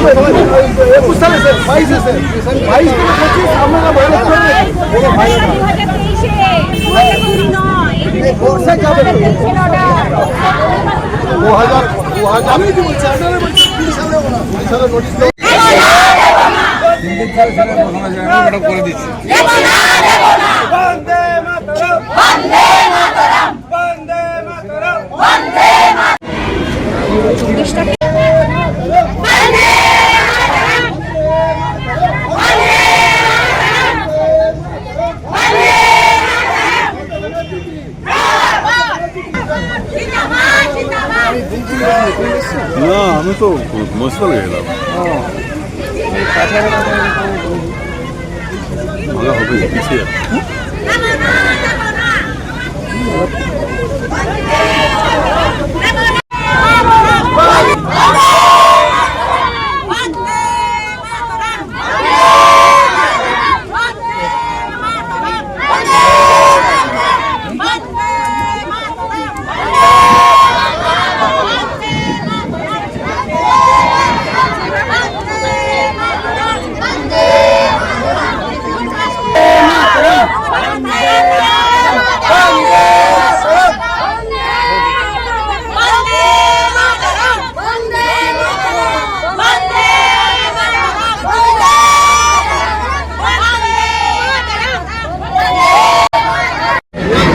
একুশ সালে স্যার বাইশে বাইশ থেকে পঁচিশ আপনারা মাইনাস করবেন দু আমি তো মশলা গেলাম ভালো হবে পিছিয়ে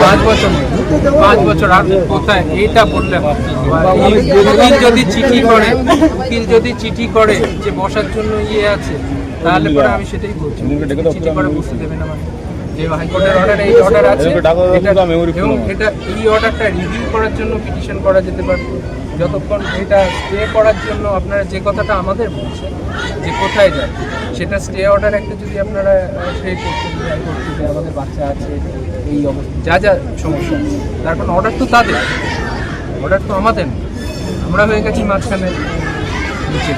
পাঁচ বছর পাঁচ বছর আর কোথায়? এইটা বললে উকিল যদি চিঠি করে উকিল যদি চিঠি করে যে বসার জন্য ইয়ে আছে তাহলে পরে আমি সেটাই বলছি। চিঠি করে বসতে দেবেন না যে হাইকোর্টের অর্ডার এই অর্ডার আছে এটা- এবং এটা এই অর্ডারটা রিভিউ করার জন্য পিটিশন করা যেতে পারে। যতক্ষণ এটা স্টে করার জন্য আপনারা যে কথাটা আমাদের বলছেন যে কোথায় যায় সেটা স্টে অর্ডার একটা যদি আপনারা স্টে করতে যে আমাদের বাচ্চা আছে এই অবস্থা যা যা সমস্যা তার কারণ অর্ডার তো তাদের অর্ডার তো আমাদের। আমরা হয়ে গেছি মাঝখানে নিচে।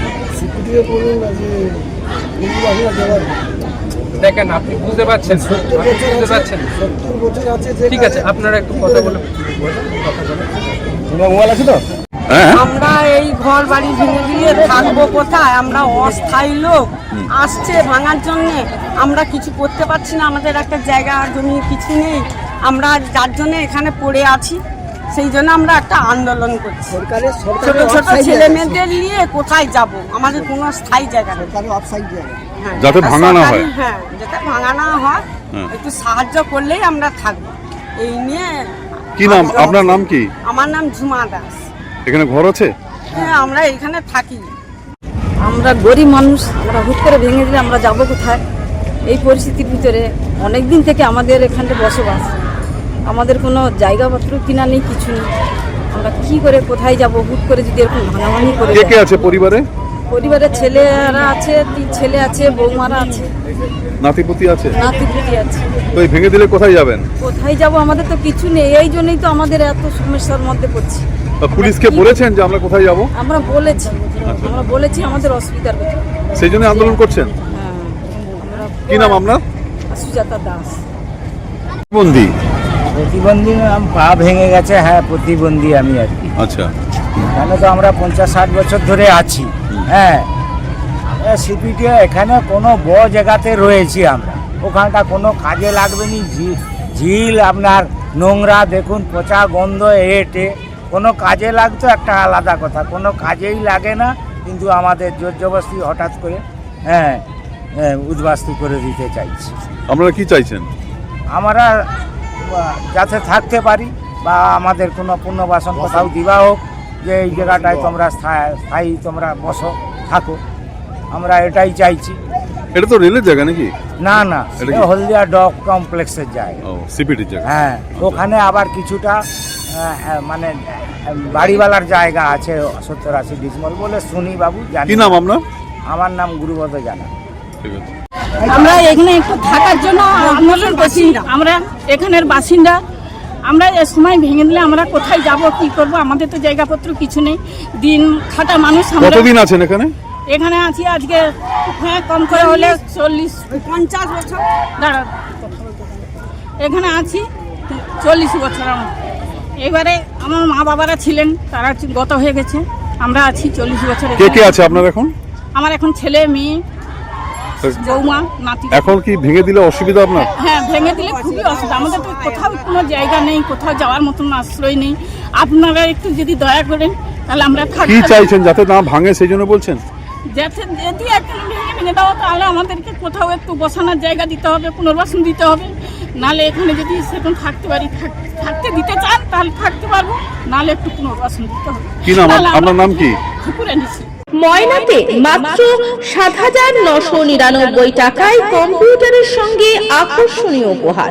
দেখেন আপনি বুঝতে পারছেন বুঝতে পারছেন। ঠিক আছে আপনারা একটু কথা বলে কথা বলে। মোবাইল আছে তো? হ্যাঁ। আমরা এই ঘর বাড়ি ভেঙে দিয়ে থাকব কোথায়? আমরা অস্থায়ী লোক। আসছে ভাঙার জন্য। আমরা কিছু করতে পারছি না। আমাদের একটা জায়গা জমি কিছু নেই। আমরা যার জন্য এখানে পড়ে আছি সেই জন্য আমরা একটা আন্দোলন করছি। ছোট ছোট ছেলে মেয়েদের নিয়ে কোথায় যাব? আমাদের কোনো স্থায়ী জায়গা নেই। জায়গা। হ্যাঁ, যাতে ভাঙা না হয়। হ্যাঁ যাতে ভাঙা না হয় হ্যাঁ। একটু সাহায্য করলেই আমরা থাকব। এই নিয়ে কি নাম? আপনার নাম কি? আমার নাম ঝুমা দাস। এখানে ঘর আছে? হ্যাঁ আমরা এখানে থাকি। আমরা গরিব মানুষ আমরা হুট করে ভেঙে দিলে আমরা যাব কোথায়? এই পরিস্থিতির ভিতরে অনেক দিন থেকে আমাদের এখানে বসবাস। আমাদের কোনো জায়গাপত্র কিনা নেই কিছু নেই। আমরা কি করে কোথায় যাব? হুট করে যদি এরকম ভাঙাভাঙি করে কে কে আছে পরিবারে? পরিবারের ছেলেরা আছে তিন ছেলে আছে বৌমারা আছে। নাতিপুতি আছে? নাতিপুতি আছে। তো এই ভেঙে দিলে কোথায় যাবেন? কোথায় যাব আমাদের তো কিছু নেই এই জন্যই তো আমাদের এত সমস্যার মধ্যে পড়ছি। পুলিশকে বলেছেন যে আমরা কোথায় যাব? আমরা বলেছি আমরা বলেছি আমাদের অসুবিধার কথা সেই জন্য আন্দোলন করছেন? হ্যাঁ কি নাম আপনার? সুজাতা দাস। বন্দি প্রতিবন্ধী নাম পা ভেঙে গেছে হ্যাঁ প্রতিবন্ধী আমি আর কি। আচ্ছা। এখানে তো আমরা পঞ্চাশ ষাট বছর ধরে আছি হ্যাঁ সিপিটি এখানে কোনো ব জায়গাতে রয়েছি আমরা। ওখানটা কোনো কাজে লাগবে নি। ঝিল আপনার নোংরা দেখুন পচা গন্ধ এটে। কোনো কাজে লাগতো একটা আলাদা কথা। কোনো কাজেই লাগে না কিন্তু আমাদের জোর জবস্তি হঠাৎ করে হ্যাঁ হ্যাঁ, উদ্বাস্তু করে দিতে চাইছি। আপনারা কি চাইছেন? আমরা যাতে থাকতে পারি বা আমাদের কোনো পুনর্বাসন কোথাও দিবা হোক যে এই জায়গাটায় তোমরা স্থায়ী স্থায়ী তোমরা বসো থাকো। আমরা এটাই চাইছি। এটা তো রেলের জায়গা নাকি? না না হলদিয়া ডগ কমপ্লেক্সের জায়গা। সিপিটির জায়গা। হ্যাঁ ওখানে আবার কিছুটা মানে বাড়িওয়ালার জায়গা আছে সত্তর আশি ডিসমল বলে শুনি বাবু জানি কি নাম আপনার? আমার নাম গুরুবদ জানা। ঠিক আছে। আমরা এখানে একটু থাকার জন্য আন্দোলন করছি আমরা এখানের বাসিন্দা। আমরা এ সময় ভেঙে দিলে আমরা কোথায় যাব কি করব আমাদের তো জায়গাপত্র কিছু নেই। দিন খাটা মানুষ আমরা কতদিন আছেন এখানে? এখানে আছি আজকে হ্যাঁ কম করে হলে চল্লিশ পঞ্চাশ বছর। দাঁড়া এখানে আছি চল্লিশ বছর আমার এবারে আমার মা বাবারা ছিলেন তারা গত হয়ে গেছে। আমরা আছি চল্লিশ বছর কে কে আছে আপনার এখন? আমার এখন ছেলে মেয়ে বৌমা নাতি। এখন কি ভেঙে দিলে অসুবিধা আপনার? হ্যাঁ ভেঙে দিলে খুবই অসুবিধা। আমাদের তো কোথাও কোনো জায়গা নেই কোথাও যাওয়ার মতন আশ্রয় নেই। আপনারা একটু যদি দয়া করেন তাহলে আমরা কি চাইছেন যাতে না ভাঙে সেই জন্য বলছেন? যদি একটু ভেঙে ভেঙে দাও তাহলে আমাদেরকে কোথাও একটু বসানোর জায়গা দিতে হবে পুনর্বাসন দিতে হবে। নাহলে এখানে যদি সেরকম থাকতে পারি থাকতে দিতে চান তাহলে থাকতে পারব। নাহলে একটু পুনর্বাসন দিতে হবে। কি নাম? আপনার নাম কি? ময়নাতে মাত্র সাত হাজার নশো নিরানব্বই টাকায় কম্পিউটারের সঙ্গে আকর্ষণীয় উপহার।